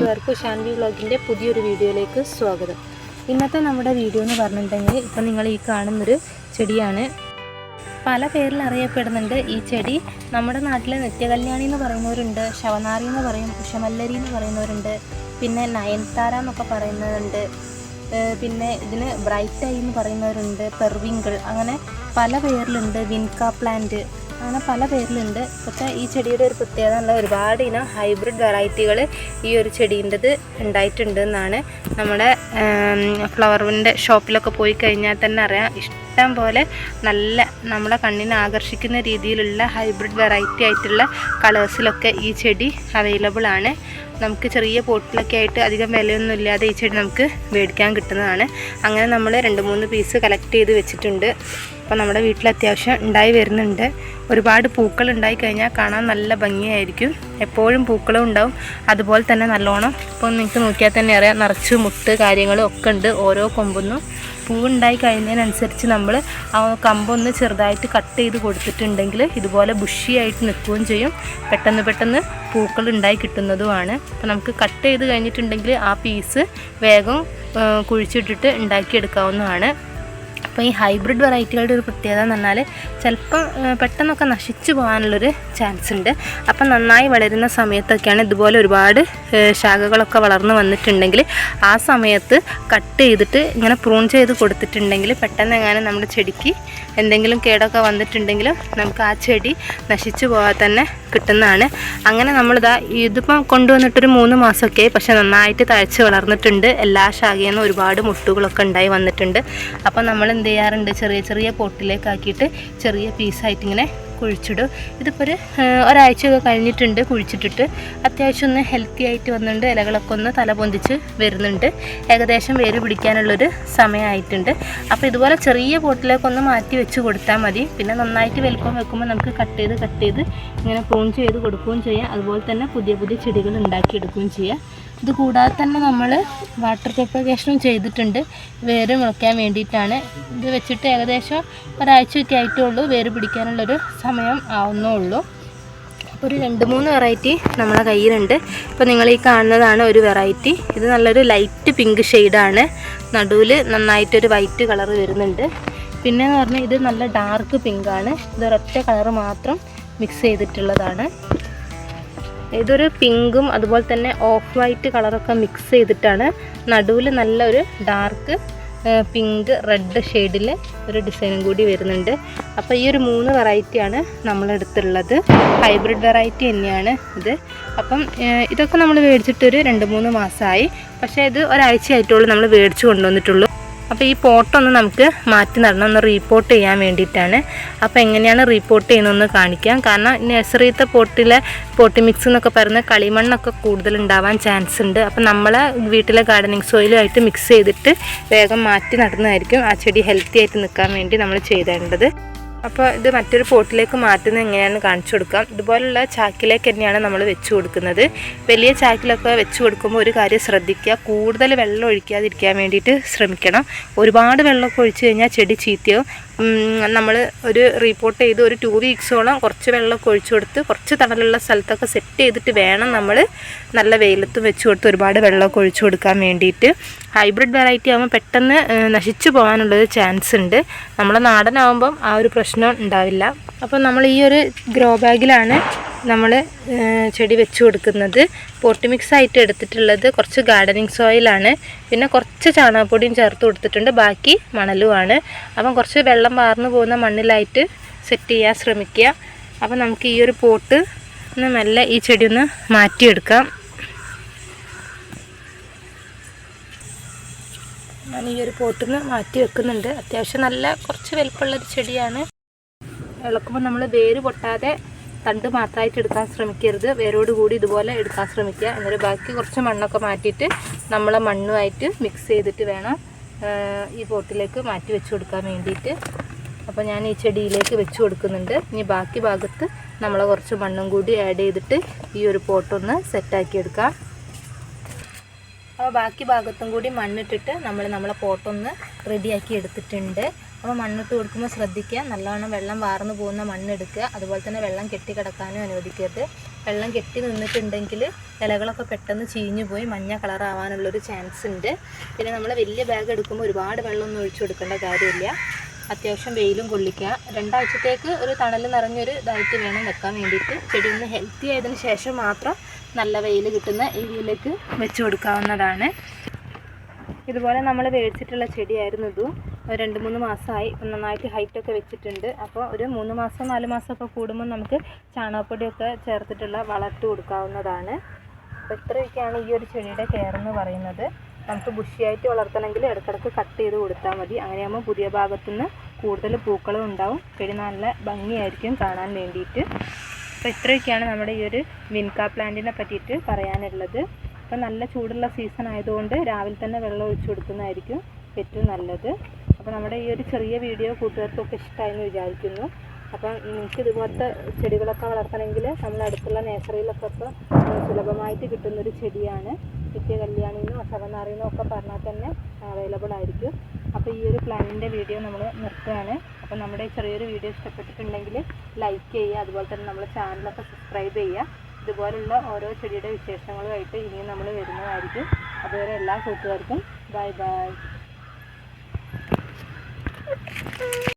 കൂട്ടുകാർക്ക് ഷാൻവി വ്ളോഗിന്റെ പുതിയൊരു വീഡിയോയിലേക്ക് സ്വാഗതം. ഇന്നത്തെ നമ്മുടെ വീഡിയോ എന്ന് പറഞ്ഞിട്ടുണ്ടെങ്കിൽ ഇപ്പം നിങ്ങൾ ഈ കാണുന്നൊരു ചെടിയാണ്. പല പേരിൽ അറിയപ്പെടുന്നുണ്ട് ഈ ചെടി. നമ്മുടെ നാട്ടിലെ നിത്യകല്യാണി എന്ന് പറയുന്നവരുണ്ട് ശവനാറി എന്ന് പറയും ഉഷമല്ലരി എന്ന് പറയുന്നവരുണ്ട് പിന്നെ നയൻതാര എന്നൊക്കെ പറയുന്നവരുണ്ട് പിന്നെ ഇതിന് ബ്രൈറ്റ് ഐ എന്ന് പറയുന്നവരുണ്ട് പെർവിങ്കിൾ അങ്ങനെ പല പേരിലുണ്ട് വിൻക പ്ലാന്റ് അങ്ങനെ പല പേരിലുണ്ട്. പക്ഷേ ഈ ചെടിയുടെ ഒരു പ്രത്യേകത ഉള്ള ഒരുപാട് ഇനം ഹൈബ്രിഡ് വെറൈറ്റികൾ ഈ ഒരു ചെടീന്റെത് ഉണ്ടായിട്ടുണ്ട് എന്നാണ് നമ്മുടെ ഫ്ലവറിന്റെ ഷോപ്പിലൊക്കെ പോയി കഴിഞ്ഞാൽ തന്നെ അറിയാം. ഇഷ്ടം പോലെ നല്ല നമ്മളെ കണ്ണിനെ ആകർഷിക്കുന്ന രീതിയിലുള്ള ഹൈബ്രിഡ് വെറൈറ്റി ആയിട്ടുള്ള കളേഴ്സിലൊക്കെ ഈ ചെടി അവൈലബിൾ ആണ്. നമുക്ക് ചെറിയ പോട്ടിലൊക്കെ ആയിട്ട് അധികം വിലയൊന്നും ഇല്ലാതെ ഈ ചെടി നമുക്ക് മേടിക്കാൻ കിട്ടുന്നതാണ്. അങ്ങനെ നമ്മൾ രണ്ട് മൂന്ന് പീസ് കളക്ട് ചെയ്ത് വെച്ചിട്ടുണ്ട്. അപ്പോൾ നമ്മുടെ വീട്ടിൽ അത്യാവശ്യം ഉണ്ടായി വരുന്നുണ്ട്. ഒരുപാട് പൂക്കൾ ഉണ്ടായി കഴിഞ്ഞാൽ കാണാൻ നല്ല ഭംഗിയായിരിക്കും. എപ്പോഴും പൂക്കളും ഉണ്ടാവും. അതുപോലെ തന്നെ നല്ലോണം ഇപ്പോൾ നിങ്ങൾക്ക് നോക്കിയാൽ തന്നെ അറിയാം. നിറച്ച് മുട്ട് കാര്യങ്ങളും ഒക്കെ ഉണ്ട്. ഓരോ കൊമ്പൊന്നും. പൂവുണ്ടായി കഴിഞ്ഞതിനനുസരിച്ച് നമ്മൾ ആ കമ്പൊന്ന് ചെറുതായിട്ട് കട്ട് ചെയ്ത് കൊടുത്തിട്ടുണ്ടെങ്കിൽ ഇതുപോലെ ബുഷിയായിട്ട് നിൽക്കുകയും ചെയ്യും. പെട്ടെന്ന് പെട്ടെന്ന് പൂക്കൾ ഉണ്ടായി കിട്ടുന്നതുമാണ്. അപ്പോൾ നമുക്ക് കട്ട് ചെയ്ത് കഴിഞ്ഞിട്ടുണ്ടെങ്കിൽ ആ പീസ് വേഗം കുഴിച്ചിട്ടിട്ട് ഉണ്ടാക്കിയെടുക്കാവുന്നതാണ്. അപ്പോൾ ഈ ഹൈബ്രിഡ് വെറൈറ്റികളുടെ ഒരു പ്രത്യേകത എന്ന് പറഞ്ഞാൽ ചിലപ്പം പെട്ടെന്നൊക്കെ നശിച്ചു പോകാനുള്ളൊരു ചാൻസ് ഉണ്ട്. അപ്പം നന്നായി വളരുന്ന സമയത്തൊക്കെയാണ് ഇതുപോലെ ഒരുപാട് ശാഖകളൊക്കെ വളർന്നു വന്നിട്ടുണ്ടെങ്കിൽ ആ സമയത്ത് കട്ട് ചെയ്തിട്ട് ഇങ്ങനെ പ്രൂൺ ചെയ്ത് കൊടുത്തിട്ടുണ്ടെങ്കിൽ പെട്ടെന്ന് എങ്ങനെ നമ്മുടെ ചെടിക്ക് എന്തെങ്കിലും കേടൊക്കെ വന്നിട്ടുണ്ടെങ്കിലും നമുക്ക് ആ ചെടി നശിച്ചു പോകാതെ തന്നെ കിട്ടുന്നതാണ്. അങ്ങനെ നമ്മളിതാ ഇതിപ്പം കൊണ്ടുവന്നിട്ടൊരു മൂന്ന് മാസമൊക്കെ പക്ഷെ നന്നായിട്ട് തഴച്ച് വളർന്നിട്ടുണ്ട്. എല്ലാ ശാഖയിൽ നിന്നും ഒരുപാട് മുട്ടുകളൊക്കെ ഉണ്ടായി വന്നിട്ടുണ്ട്. അപ്പോൾ നമ്മൾ എന്ത് ചെയ്യാറുണ്ട്? ചെറിയ ചെറിയ പൊട്ടിലേക്കാക്കിയിട്ട് ചെറിയ പീസായിട്ട് ഇങ്ങനെ കുഴിച്ചിടും. ഇതിപ്പോൾ ഒരു ഒരാഴ്ചയൊക്കെ കഴിഞ്ഞിട്ടുണ്ട് കുഴിച്ചിട്ടിട്ട്. അത്യാവശ്യം ഒന്ന് ഹെൽത്തി ആയിട്ട് വന്നിട്ടുണ്ട്. ഇലകളൊക്കെ ഒന്ന് തല പൊന്തിച്ച് വരുന്നുണ്ട്. ഏകദേശം വേര് പിടിക്കാനുള്ളൊരു സമയമായിട്ടുണ്ട്. അപ്പോൾ ഇതുപോലെ ചെറിയ പോട്ടിലേക്കൊന്ന് മാറ്റി വെച്ച് കൊടുത്താൽ മതി. പിന്നെ നന്നായിട്ട് വലുപ്പം വെക്കുമ്പോൾ നമുക്ക് കട്ട് ചെയ്ത് കട്ട് ചെയ്ത് ഇങ്ങനെ പ്രൂൺ ചെയ്ത് കൊടുക്കുകയും ചെയ്യാം. അതുപോലെ തന്നെ പുതിയ പുതിയ ചെടികൾ ഉണ്ടാക്കിയെടുക്കുകയും ചെയ്യാം. ഇത് കൂടാതെ തന്നെ നമ്മൾ വാട്ടർ പ്രൊപ്പഗേഷനും ചെയ്തിട്ടുണ്ട്. വേര് മുളയ്ക്കാൻ വേണ്ടിയിട്ടാണ്. ഇത് വെച്ചിട്ട് ഏകദേശം ഒരാഴ്ചയൊക്കെ ആയിട്ടേ ഉള്ളൂ വേര് പിടിക്കാനുള്ളൊരു സമയം ആവുന്നേ ഉള്ളൂ ഒരു രണ്ട് മൂന്ന് വെറൈറ്റി നമ്മളെ കയ്യിലുണ്ട്. ഇപ്പോൾ നിങ്ങൾ ഈ കാണുന്നതാണ് ഒരു വെറൈറ്റി ഇത് നല്ലൊരു ലൈറ്റ് പിങ്ക് ഷെയ്ഡാണ് നടുവിൽ നന്നായിട്ടൊരു വൈറ്റ് കളർ വരുന്നുണ്ട്. പിന്നെ എന്ന് പറഞ്ഞാൽ ഇത് നല്ല ഡാർക്ക് പിങ്കാണ് ഇത് ഒരൊറ്റ കളർ മാത്രം മിക്സ് ചെയ്തിട്ടുള്ളതാണ്. ഇതൊരു പിങ്കും അതുപോലെ തന്നെ ഓഫ് വൈറ്റ് കളറൊക്കെ മിക്സ് ചെയ്തിട്ടാണ് നടുവിൽ നല്ലൊരു ഡാർക്ക് പിങ്ക് റെഡ് ഷെയ്ഡിൽ ഒരു ഡിസൈനും കൂടി വരുന്നുണ്ട്. അപ്പോൾ ഈ ഒരു മൂന്ന് വെറൈറ്റിയാണ് നമ്മളെടുത്തുള്ളത്. ഹൈബ്രിഡ് വെറൈറ്റി തന്നെയാണ് ഇത്. അപ്പം ഇതൊക്കെ നമ്മൾ മേടിച്ചിട്ടൊരു രണ്ട് മൂന്ന് മാസമായി. പക്ഷേ ഇത് ഒരാഴ്ച ആയിട്ടുള്ളൂ നമ്മൾ മേടിച്ച് കൊണ്ടുവന്നിട്ടുള്ളൂ. അപ്പോൾ ഈ പോട്ടൊന്ന് നമുക്ക് മാറ്റി നടണം ഒന്ന് റീപോർട്ട് ചെയ്യാൻ വേണ്ടിയിട്ടാണ്. അപ്പോൾ എങ്ങനെയാണ് റീപോർട്ട് ചെയ്യുന്നതെന്ന് കാണിക്കാം. കാരണം നഴ്സറിയത്തെ പോട്ടിലെ പോട്ടി മിക്സ് എന്നൊക്കെ പറയുന്ന കളിമണ്ണൊക്കെ കൂടുതൽ ഉണ്ടാവാൻ ചാൻസ് ഉണ്ട്. അപ്പോൾ നമ്മളെ വീട്ടിലെ ഗാർഡനിങ് സോയിലുമായിട്ട് മിക്സ് ചെയ്തിട്ട് വേഗം മാറ്റി നടുന്നതായിരിക്കും. ആ ചെടി ഹെൽത്തി ആയിട്ട് നിൽക്കാൻ വേണ്ടി നമ്മൾ ചെയ്തേണ്ടത്. അപ്പോൾ ഇത് മറ്റൊരു പോട്ടിലേക്ക് മാറ്റുന്നത് എങ്ങനെയാണെന്ന് കാണിച്ചു കൊടുക്കാം. ഇതുപോലുള്ള ചാക്കിലേക്ക് തന്നെയാണ് നമ്മൾ വെച്ച് കൊടുക്കുന്നത്. വലിയ ചാക്കിലൊക്കെ വെച്ച് കൊടുക്കുമ്പോൾ ഒരു കാര്യം ശ്രദ്ധിക്കുക. കൂടുതൽ വെള്ളം ഒഴിക്കാതിരിക്കാൻ വേണ്ടിയിട്ട് ശ്രമിക്കണം. ഒരുപാട് വെള്ളമൊക്കെ ഒഴിച്ചു കഴിഞ്ഞാൽ ചെടി ചീത്തയാവും. നമ്മൾ ഒരു റിപ്പോർട്ട് ചെയ്ത് ഒരു ടു വീക്സോളം കുറച്ച് വെള്ളമൊക്കെ ഒഴിച്ചു കൊടുത്ത് കുറച്ച് തണലുള്ള സ്ഥലത്തൊക്കെ സെറ്റ് ചെയ്തിട്ട് വേണം നമ്മൾ നല്ല വെയിലത്തും വെച്ച് കൊടുത്ത് ഒരുപാട് വെള്ളമൊക്കെ ഒഴിച്ചു കൊടുക്കാൻ വേണ്ടിയിട്ട്. ഹൈബ്രിഡ് വെറൈറ്റി ആകുമ്പോൾ പെട്ടെന്ന് നശിച്ചു പോകാനുള്ളൊരു ചാൻസ് ഉണ്ട്. നമ്മുടെ നാടനാകുമ്പം ആ ഒരു പ്രശ്നം ഉണ്ടാവില്ല. അപ്പോൾ നമ്മൾ ഈ ഒരു ഗ്രോ ബാഗിലാണ് നമ്മൾ ചെടി വെച്ച് കൊടുക്കുന്നത്. പോട്ടി മിക്സ് ആയിട്ട് എടുത്തിട്ടുള്ളത് കുറച്ച് ഗാർഡനിങ് സോയിലാണ് പിന്നെ കുറച്ച് ചാണകപ്പൊടിയും ചേർത്ത് കൊടുത്തിട്ടുണ്ട്. ബാക്കി മണലുമാണ്. അപ്പം കുറച്ച് വെള്ളം വാർന്നു പോകുന്ന മണ്ണിലായിട്ട് സെറ്റ് ചെയ്യാൻ ശ്രമിക്കുക. അപ്പം നമുക്ക് ഈ ഒരു പോട്ട് ഒന്ന് മെല്ലെ ഈ ചെടി ഒന്ന് മാറ്റിയെടുക്കാം. ഞാൻ ഈ ഒരു പോട്ടിൽ നിന്ന് മാറ്റി വെക്കുന്നുണ്ട് അത്യാവശ്യം നല്ല കുറച്ച് വലിപ്പമുള്ളൊരു ചെടിയാണ്. ഇളക്കുമ്പോൾ നമ്മൾ വേര് പൊട്ടാതെ തണ്ട് മാത്രമായിട്ട് എടുക്കാൻ ശ്രമിക്കരുത്. വേരോട് കൂടി ഇതുപോലെ എടുക്കാൻ ശ്രമിക്കുക. എന്നിട്ട് ബാക്കി കുറച്ച് മണ്ണൊക്കെ മാറ്റിയിട്ട് നമ്മൾ മണ്ണുമായിട്ട് മിക്സ് ചെയ്തിട്ട് വേണം ഈ പോട്ടിലേക്ക് മാറ്റി വെച്ച് കൊടുക്കാൻ വേണ്ടിയിട്ട്. അപ്പോൾ ഞാൻ ഈ ചെടിയിലേക്ക് വെച്ച് കൊടുക്കുന്നുണ്ട്. ഇനി ബാക്കി ഭാഗത്ത് നമ്മൾ കുറച്ച് മണ്ണും കൂടി ആഡ് ചെയ്തിട്ട് ഈ ഒരു പോട്ടൊന്ന് സെറ്റാക്കി എടുക്കാം. അപ്പോൾ ബാക്കി ഭാഗത്തും കൂടി മണ്ണിട്ടിട്ട് നമ്മൾ നമ്മളെ പോട്ടൊന്ന് റെഡിയാക്കി എടുത്തിട്ടുണ്ട്. അപ്പോൾ മണ്ണിട്ട് കൊടുക്കുമ്പോൾ ശ്രദ്ധിക്കുക. നല്ലവണ്ണം വെള്ളം വാർന്നു പോകുന്ന മണ്ണെടുക്കുക. അതുപോലെ തന്നെ വെള്ളം കെട്ടി കിടക്കാനും അനുവദിക്കരുത്. വെള്ളം കെട്ടി നിന്നിട്ടുണ്ടെങ്കിൽ ഇലകളൊക്കെ പെട്ടെന്ന് ചീഞ്ഞു പോയി മഞ്ഞ കളറാവാനുള്ളൊരു ചാൻസ് ഉണ്ട്. പിന്നെ നമ്മൾ വലിയ ബാഗ് എടുക്കുമ്പോൾ ഒരുപാട് വെള്ളമൊന്നും ഒഴിച്ചു കൊടുക്കേണ്ട കാര്യമില്ല. അത്യാവശ്യം വെയിലും കൊള്ളിക്കുക രണ്ടാഴ്ചത്തേക്ക് ഒരു തണൽ നിറഞ്ഞൊരു ഇതായിട്ട് വേണം വെക്കാൻ വേണ്ടിയിട്ട്. ചെടി ഒന്ന് ഹെൽത്തി ആയതിനു ശേഷം മാത്രം നല്ല വെയിൽ കിട്ടുന്ന ഏരിയയിലേക്ക് വെച്ച് കൊടുക്കാവുന്നതാണ്. ഇതുപോലെ നമ്മൾ മേടിച്ചിട്ടുള്ള ചെടിയായിരുന്നു ഇതും. രണ്ട് മൂന്ന് മാസമായി നന്നായിട്ട് ഹൈറ്റൊക്കെ വെച്ചിട്ടുണ്ട്. അപ്പോൾ ഒരു മൂന്ന് മാസം നാല് മാസമൊക്കെ കൂടുമ്പോൾ നമുക്ക് ചാണകപ്പൊടിയൊക്കെ ചേർത്തിട്ടുള്ള വളർത്തി കൊടുക്കാവുന്നതാണ്. അപ്പോൾ ഇത്രയൊക്കെയാണ് ഈ ഒരു ചെടിയുടെ കെയർ എന്ന് പറയുന്നത്. നമുക്ക് ബുഷിയായിട്ട് വളർത്തണമെങ്കിൽ ഇടയ്ക്കിടയ്ക്ക് കട്ട് ചെയ്ത് കൊടുത്താൽ മതി. അങ്ങനെയാകുമ്പോൾ പുതിയ ഭാഗത്തുനിന്ന് കൂടുതൽ പൂക്കളും ഉണ്ടാവും. ചെടി നല്ല ഭംഗിയായിരിക്കും കാണാൻ വേണ്ടിയിട്ട്. അപ്പോൾ ഇത്രയൊക്കെയാണ് നമ്മുടെ ഈ ഒരു വിൻകാ പ്ലാന്റിനെ പറ്റിയിട്ട് പറയാനുള്ളത്. അപ്പോൾ നല്ല ചൂടുള്ള സീസൺ ആയതുകൊണ്ട് രാവിലെ തന്നെ വെള്ളം ഒഴിച്ചു കൊടുക്കുന്നതായിരിക്കും ഏറ്റവും നല്ലത്. അപ്പോൾ നമ്മുടെ ഈ ഒരു ചെറിയ വീഡിയോ കൂട്ടുകാർക്കൊക്കെ ഇഷ്ടമായെന്ന് വിചാരിക്കുന്നു. അപ്പം നിങ്ങൾക്ക് ഇതുപോലത്തെ ചെടികളൊക്കെ വളർത്തണമെങ്കിൽ നമ്മൾ അടുത്തുള്ള നേച്ചറിയിലൊക്കെ ഇപ്പോൾ സുലഭമായിട്ട് കിട്ടുന്നൊരു ചെടിയാണ്. നിത്യ കല്യാണിന്നും അസവനാറിന്നും ഒക്കെ പറഞ്ഞാൽ തന്നെ അവൈലബിൾ ആയിരിക്കും. അപ്പോൾ ഈ ഒരു പ്ലാനിന്റെ വീഡിയോ നമ്മൾ നിർത്തുകയാണ്. അപ്പോൾ നമ്മുടെ ചെറിയൊരു വീഡിയോ ഇഷ്ടപ്പെട്ടിട്ടുണ്ടെങ്കിൽ ലൈക്ക് ചെയ്യുക അതുപോലെ തന്നെ നമ്മുടെ ചാനലൊക്കെ സബ്സ്ക്രൈബ് ചെയ്യുക. ഇതുപോലുള്ള ഓരോ ചെടിയുടെ വിശേഷങ്ങളുമായിട്ട് ഇനിയും നമ്മൾ വരുന്നതായിരിക്കും. അതുവരെ എല്ലാ കൂട്ടുകാർക്കും ബൈ ബൈ